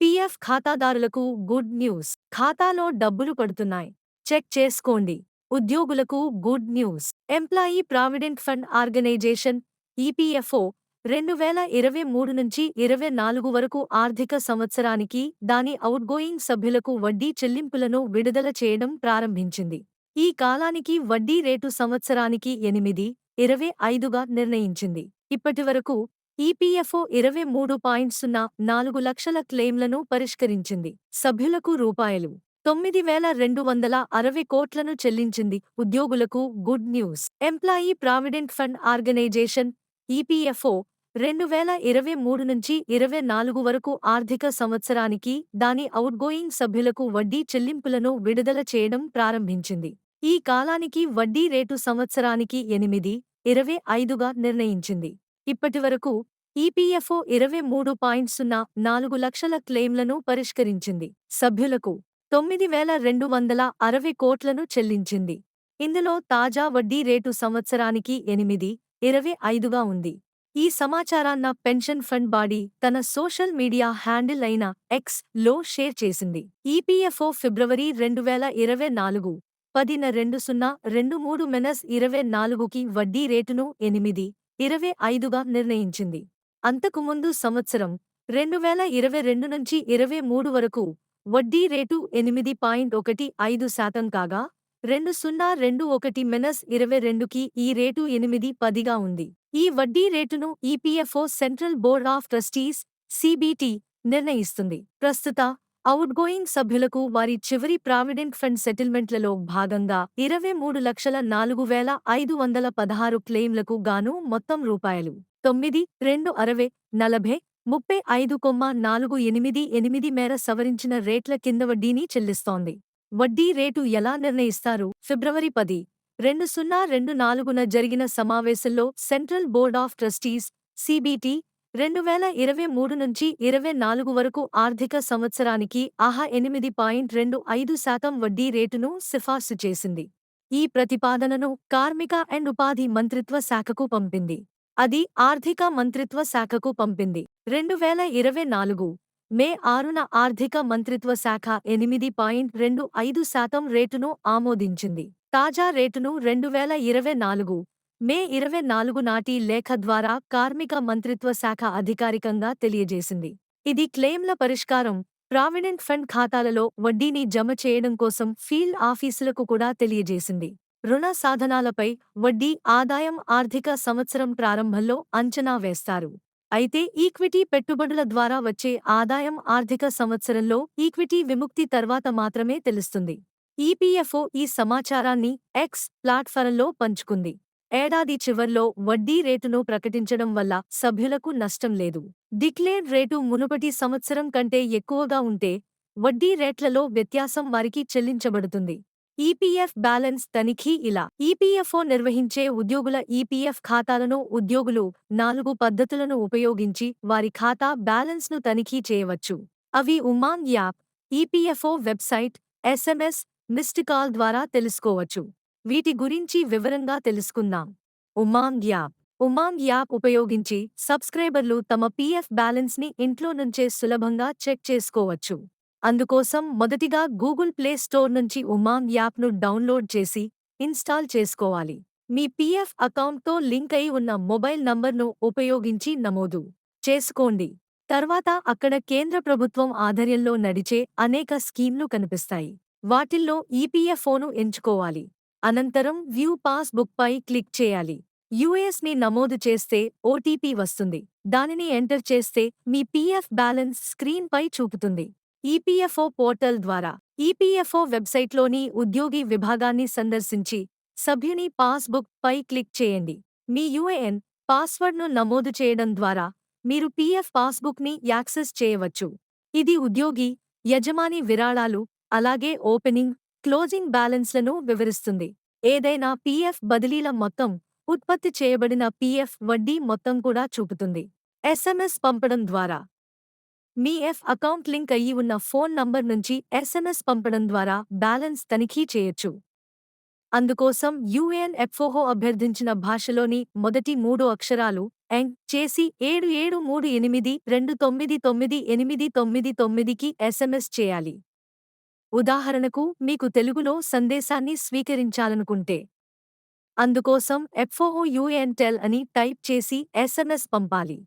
PF ఖాతాదారులకు good news. ఖాతాలో డబ్బులు పడుతున్నాయి. చెక్ చేసుకోండి. ఉద్యోగులకు good news. Employee provident fund organisation EPFO రెండు వేల ఇరవై మూడు నుంచి ఇరవై నాలుగు వరకు ఆర్థిక సంవత్సరానికి దాని అవుట్గోయింగ్ సభ్యులకు వడ్డీ చెల్లింపులను విడుదల చేయడం ప్రారంభించింది. ఈ కాలానికి వడ్డీ రేటు సంవత్సరానికి ఎనిమిది ఇరవై ఐదుగా నిర్ణయించింది. ఇప్పటివరకు ఈపీఎఫ్ఓ ఇరవై మూడు పాయింట్ సున్నా నాలుగు లక్షల క్లెయిమ్లను పరిష్కరించింది. సభ్యులకు రూపాయలు. తొమ్మిది వేల రెండు వందల అరవై కోట్లను చెల్లించింది. ఉద్యోగులకు good news. Employee provident fund organisation EPFO రెండు వేల ఇరవై మూడు నుంచి ఇరవై నాలుగు వరకు ఆర్థిక సంవత్సరానికి దాని అవుట్గోయింగ్ సభ్యులకు వడ్డీ చెల్లింపులను విడుదల చేయడం ప్రారంభించింది. ఈ కాలానికి వడ్డీ రేటు సంవత్సరానికి ఎనిమిది ఇరవై ఐదుగా నిర్ణయించింది. ఇప్పటివరకు ఈపీఎఫ్ఓ ఇరవై మూడు పాయింట్ సున్నా నాలుగు లక్షల క్లెయిమ్లను పరిష్కరించింది. సభ్యులకు తొమ్మిది వేల రెండు వందల అరవై కోట్లను చెల్లించింది. ఇందులో తాజా వడ్డీ రేటు సంవత్సరానికి ఎనిమిది ఇరవై ఐదుగా ఉంది. ఈ సమాచారాన్న పెన్షన్ ఫండ్ బాడీ తన సోషల్ మీడియా హ్యాండిల్ అయిన ఎక్స్లో షేర్ చేసింది. ఈపీఎఫ్ఓ ఫిబ్రవరి రెండు వేల ఇరవై నాలుగు పదిన రెండు సున్నా రెండు మూడు మెనస్ ఇరవై నాలుగుకి వడ్డీ రేటును ఎనిమిది ఇరవై ఐదుగా నిర్ణయించింది. అంతకుముందు సంవత్సరం రెండు వేల ఇరవై రెండు నుంచి ఇరవై మూడు వరకు వడ్డీ రేటు ఎనిమిది పాయింట్ ఒకటి ఐదు శాతం కాగా రెండు సున్నా రెండు ఒకటి మెనస్ ఇరవై రెండుకి ఈ రేటు ఎనిమిది పదిగా ఉంది. ఈ వడ్డీ రేటును EPFO central board of trustees CBT నిర్ణయిస్తుంది. ప్రస్తుత అవుట్గోయింగ్ సభ్యులకు వారి చివరి ప్రావిడెంట్ ఫండ్ సెటిల్మెంట్లలో భాగంగా ఇరవై మూడు లక్షల నాలుగు వేల ఐదు వందల పదహారు క్లెయిమ్లకు గాను మొత్తం రూపాయలు. తొమ్మిది రెండు అరవై నలభై ముప్పై ఐదు కొమ్మ నాలుగు ఎనిమిది ఎనిమిది మేర సవరించిన రేట్ల కింద వడ్డీని చెల్లిస్తోంది. వడ్డీ రేటు ఎలా నిర్ణయిస్తారు? ఫిబ్రవరి పది రెండు సున్నా రెండు నాలుగున జరిగిన సమావేశంలో central board of trustees CBT రెండు వేల ఇరవై మూడు నుంచి ఇరవై నాలుగు వరకు ఆర్థిక సంవత్సరానికి ఆహా ఎనిమిది పాయింట్ రెండు ఐదు శాతం వడ్డీ రేటును సిఫార్సు చేసింది. ఈ ప్రతిపాదనను కార్మిక అండ్ ఉపాధి మంత్రిత్వ శాఖకు పంపింది. అది ఆర్థిక మంత్రిత్వ శాఖకు పంపింది. రెండు వేల ఇరవై నాలుగు మే ఆరున ఆర్థిక మంత్రిత్వ శాఖ ఎనిమిది పాయింట్ రెండు ఐదు శాతం రేటును ఆమోదించింది. తాజా రేటును రెండు వేల ఇరవై నాలుగు మే ఇరవై నాలుగు నాటి లేఖ ద్వారా కార్మిక మంత్రిత్వ శాఖ అధికారికంగా తెలియజేసింది. ఇది క్లెయిమ్ల పరిష్కారం ప్రావిడెంట్ ఫండ్ ఖాతాలలో వడ్డీని జమ చేయడం కోసం ఫీల్డ్ ఆఫీసులకు కూడా తెలియజేసింది. రుణ సాధనాలపై వడ్డీ ఆదాయం ఆర్థిక సంవత్సరం ప్రారంభంలో అంచనా వేస్తారు. అయితే ఈక్విటీ పెట్టుబడుల ద్వారా వచ్చే ఆదాయం ఆర్థిక సంవత్సరంలో ఈక్విటీ విముక్తి తర్వాత మాత్రమే తెలుస్తుంది. ఈపీఎఫ్ఓ ఈ సమాచారాన్ని ఎక్స్ ప్లాట్ఫారంలో పంచుకుంది. ఏడాది చివర్లో వడ్డీ రేటును ప్రకటించడం వల్ల సభ్యులకు నష్టం లేదు. డిక్లేర్డ్ రేటు మునుపటి సంవత్సరం కంటే ఎక్కువగా ఉంటే వడ్డీ రేట్లలో వ్యత్యాసం వారికి చెల్లించబడుతుంది. ఈపీఎఫ్ బ్యాలెన్స్ తనిఖీ ఇలా. ఈపీఎఫ్ఓ నిర్వహించే ఉద్యోగుల ఈపీఎఫ్ ఖాతాలను ఉద్యోగులు నాలుగు పద్ధతులను ఉపయోగించి వారి ఖాతా బ్యాలెన్స్ను తనిఖీ చేయవచ్చు. అవి Umang app EPFO website SMS missed call ద్వారా తెలుసుకోవచ్చు. వీటి గురించి వివరంగా తెలుసుకుందాం. ఉమాంగ్ యాప్. ఉమాంగ్ యాప్ ఉపయోగించి సబ్స్క్రైబర్లు తమ పీఎఫ్ బ్యాలెన్స్ని ఇంట్లో నుంచే సులభంగా చెక్ చేసుకోవచ్చు. అందుకోసం మొదటిగా గూగుల్ ప్లే స్టోర్ నుంచి ఉమాంగ్ యాప్ను డౌన్లోడ్ చేసి ఇన్స్టాల్ చేసుకోవాలి. మీ పీఎఫ్ అకౌంట్తో లింక్ అయి ఉన్న మొబైల్ నంబర్ను ఉపయోగించి నమోదు చేసుకోండి. తర్వాత అక్కడ కేంద్ర ప్రభుత్వం ఆధ్వర్యంలో నడిచే అనేక స్కీమ్లు కనిపిస్తాయి. వాటిల్లో ఈపీఎఫ్ఓను ఎంచుకోవాలి. అనంతరం వ్యూ పాస్ బుక్పై క్లిక్ చేయాలి. యుఎస్ని నమోదు చేస్తే ఓటీపీ వస్తుంది. దానిని ఎంటర్ చేస్తే మీ పీఎఫ్ బ్యాలెన్స్ స్క్రీన్పై చూపుతుంది. ఈపీఎఫ్ఓ పోర్టల్ ద్వారా ఈపీఎఫ్ఓ వెబ్సైట్లోని ఉద్యోగి విభాగాన్ని సందర్శించి సభ్యుని పాస్బుక్ పై క్లిక్ చేయండి. మీ యుఏఎన్ పాస్వర్డ్ను నమోదు చేయడం ద్వారా మీరు పీఎఫ్ పాస్బుక్ని యాక్సెస్ చేయవచ్చు. ఇది ఉద్యోగి యజమాని విరాళాలు అలాగే ఓపెనింగ్ క్లోజింగ్ బ్యాలెన్స్లను వివరిస్తుంది. ఏదైనా పీఎఫ్ బదిలీల మొత్తం ఉత్పత్తి చేయబడిన పీఎఫ్ వడ్డీ మొత్తం కూడా చూపుతుంది. ఎస్ఎంఎస్ పంపడం ద్వారా. మీ ఎఫ్ అకౌంట్ లింక్ అయ్యి ఉన్న ఫోన్ నంబర్ నుంచి ఎస్ఎంఎస్ పంపడం ద్వారా బ్యాలెన్స్ తనిఖీ చేయొచ్చు. అందుకోసం యుఏఎన్ ఎఫ్ఓహో అభ్యర్థించిన భాషలోని మొదటి మూడు అక్షరాలు ఎంగ్ చేసి ఏడు ఏడు మూడు ఎనిమిది రెండు తొమ్మిది తొమ్మిది ఎనిమిది తొమ్మిది తొమ్మిదికి ఎస్ఎంఎస్ చేయాలి. ఉదాహరణకు మీకు తెలుగులో సందేశాన్ని స్వీకరించాలనుకుంటే. అందుకోసం ఎఫ్ఓఓ యుఎన్టెల్ అని టైప్ చేసి ఎస్ఎంఎస్ పంపాలి.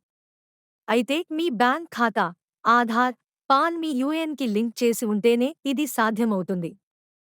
అయితే మీ బ్యాంక్ ఖాతా ఆధార్ పాన్ మీ యుఎన్కి లింక్ చేసి ఉంటేనే ఇది సాధ్యమవుతుంది.